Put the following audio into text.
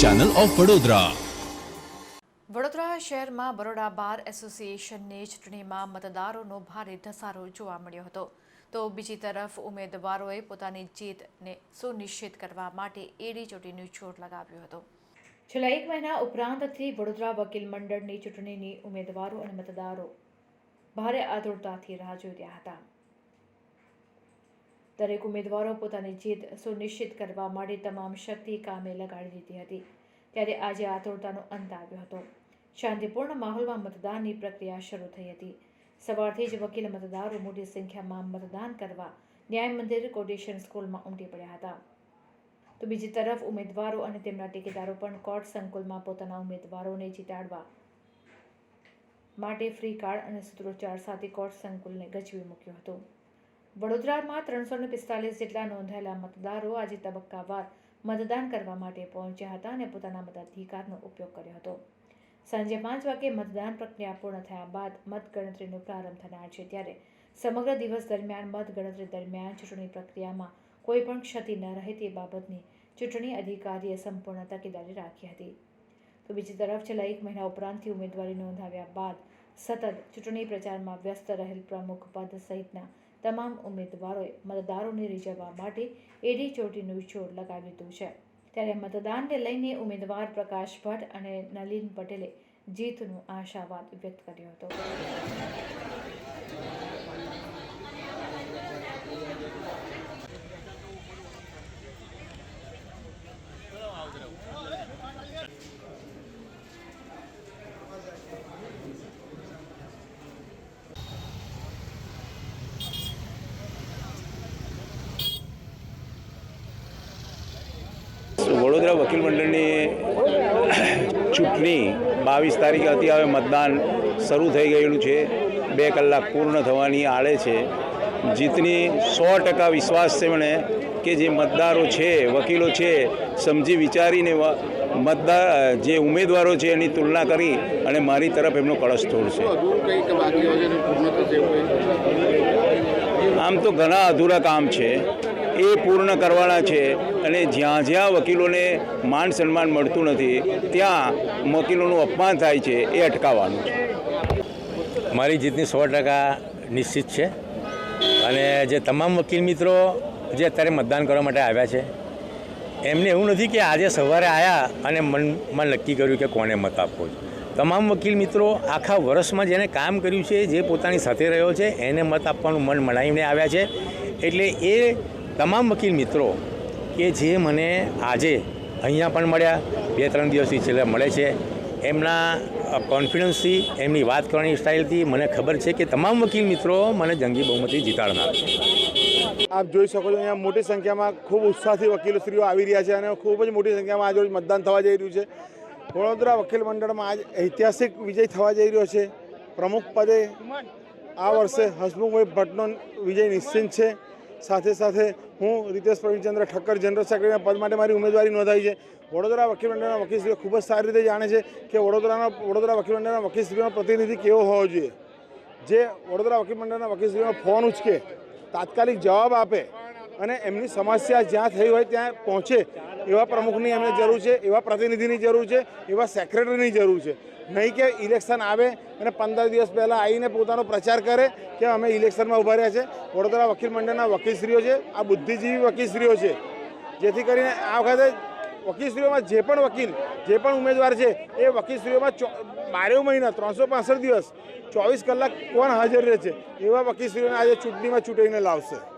Channel of Vadodara Vadodara શહેરમાં બરોડા બાર એસોસિએશનની ચૂંટણીમાં મતદારોનો ભારે ધસારો જોવા મળ્યો હતો. તો બીજી તરફ ઉમેદવારોએ પોતાની જીતને સુનિશ્ચિત કરવા માટે એડી ચોટીનું જોર લગાવ્યો હતો. છેલ્લા એક મહિના ઉપરાંતથી વડોદરા વકીલ મંડળની ચૂંટણીની ઉમેદવારો અને મતદારો ભારે આતુરતાથી રાહ જોઈ રહ્યા હતા. દરેક ઉમેદવારો પોતાની જીત સુનિશ્ચિત કરવા માટે તમામ શક્તિ કામે લગાડી દીધી હતી. ત્યારે આજે આતુરતાનો અંત આવ્યો હતો. શાંતિપૂર્ણ માહોલમાં મતદાનની પ્રક્રિયા શરૂ થઈ હતી. સવારથી જ વકીલ મતદારો મોટી સંખ્યામાં મતદાન કરવા ન્યાય મંદિર કોટેશન સ્કૂલમાં ઉમટી પડ્યા હતા. તો બીજી તરફ ઉમેદવારો અને તેમના ટેકેદારો પણ કોર્ટ સંકુલમાં પોતાના ઉમેદવારોને જીતાડવા માટે ફ્રી કાર્ડ અને સૂત્રોચ્ચાર સાથે કોર્ટ સંકુલને ગજવી મૂક્યો હતો. વડોદરામાં ત્રણસો ને પિસ્તાલીસ જેટલા નોંધાયેલા મતદારો આજે તબક્કાવાર મતદાન કરવા માટે પહોંચ્યા હતા અને પોતાના મતાધિકારનો ઉપયોગ કર્યો હતો. સાંજે પાંચ વાગે મતદાન પ્રક્રિયા પૂર્ણ થયા બાદ મતગણતરીનો પ્રારંભ થનાર છે. ત્યારે સમગ્ર દિવસ દરમિયાન મતગણતરી દરમિયાન ચૂંટણી પ્રક્રિયામાં કોઈ પણ ક્ષતિ ન રહે તે બાબતની ચૂંટણી અધિકારીએ સંપૂર્ણ તકેદારી રાખી હતી. તો બીજી તરફ છેલ્લા એક મહિના ઉપરાંતથી ઉમેદવારી નોંધાવ્યા બાદ સતત ચૂંટણી પ્રચારમાં વ્યસ્ત રહેલ પ્રમુખ પદ સહિતના તમામ ઉમેદવારોએ મતદારોને રીઝવવા માટે એડી ચોટીનું જોર લગાવી દીધું છે. ત્યારે મતદાનને લઈને ઉમેદવાર પ્રકાશ ભટ્ટ અને નલિન પટેલે જીતનો આશાવાદ વ્યક્ત કર્યો હતો. વડોદરા વકીલ મંડળની ચૂંટણી બાવીસ તારીખે હતી. હવે મતદાન શરૂ થઈ ગયેલું છે. બે કલાક પૂર્ણ થવાની આડે છે. જીતની સો ટકા વિશ્વાસ છે મને કે જે મતદારો છે, વકીલો છે, સમજી વિચારીને મતદાર, જે ઉમેદવારો છે એની તુલના કરી અને મારી તરફ એમનો કળશ તોડશે. આમ તો ઘણા અધૂરા કામ છે. એ પૂર્ણ કરવાના છે અને જ્યાં જ્યાં વકીલોને માન સન્માન મળતું નથી, ત્યાં વકીલોનું અપમાન થાય છે, એ અટકાવવાનું છે. મારી જીતની સો ટકા નિશ્ચિત છે. અને જે તમામ વકીલ મિત્રો જે અત્યારે મતદાન કરવા માટે આવ્યા છે, એમને એવું નથી કે આજે સવારે આવ્યા અને મનમાં નક્કી કર્યું કે કોને મત આપવો છે. તમામ વકીલ મિત્રો, આખા વર્ષમાં જેને કામ કર્યું છે, જે પોતાની સાથે રહ્યો છે, એને મત આપવાનું મન મનાવીને આવ્યા છે. એટલે એ તમામ વકીલ મિત્રો કે જે મને આજે અહીંયા પણ મળ્યા બે ત્રણ દિવસથી છેલ્લે મળે છે. એમના કોન્ફિડન્સથી, એમની વાત કરવાની સ્ટાઇલથી મને ખબર છે કે તમામ વકીલ મિત્રો મને જંગી બહુમતી જીતાડનાર છે. આપ જોઈ શકો છો અહીંયા મોટી સંખ્યામાં ખૂબ ઉત્સાહથી વકીલશ્રીઓ આવી રહ્યા છે અને ખૂબ જ મોટી સંખ્યામાં આજે મતદાન થવા જઈ રહ્યું છે. વડોદરા વકીલ મંડળમાં આજ ઐતિહાસિક વિજય થવા જઈ રહ્યો છે. પ્રમુખ પદે આ વર્ષે હસમુખભાઈ ભટ્ટનો વિજય નિશ્ચિત છે. સાથે સાથે હું રીતેશ પ્રવીણચંદ્ર ઠક્કર, જનરલ સેક્રેટરીના પદ માટે મારી ઉમેદવારી નોંધાવી છે. વડોદરા વકીલ મંડળના વકીલશ્રીઓ ખૂબ જ સારી રીતે જાણે છે કે વડોદરાના વડોદરા વકીલ મંડળના વકીલશ્રીઓનો પ્રતિનિધિ કેવો હોવો જોઈએ. જે વડોદરા વકીલ મંડળના વકીલશ્રીઓનો ફોન ઉચકે, તાત્કાલિક જવાબ આપે અને એમની સમસ્યા જ્યાં થઈ હોય ત્યાં પહોંચે એવા પ્રમુખની એમને જરૂર છે, એવા પ્રતિનિધિની જરૂર છે, એવા સેક્રેટરીની જરૂર છે. નહીં કે ઇલેક્શન આવે અને પંદર દિવસ પહેલાં આવીને પોતાનો પ્રચાર કરે કે અમે ઇલેક્શનમાં ઊભા રહ્યા છે. વડોદરા વકીલ મંડળના વકીલશ્રીઓ છે, આ બુદ્ધિજીવી વકીલશ્રીઓ છે. જેથી કરીને આ વખતે વકીલશ્રીઓમાં જે પણ વકીલ, જે પણ ઉમેદવાર છે, એ વકીલશ્રીઓમાં ચો બારે મહિના, ત્રણસો દિવસ, ચોવીસ કલાક કોણ હાજર રહે છે? એવા વકીલશ્રીઓને આજે ચૂંટણીમાં ચૂંટીને લાવશે.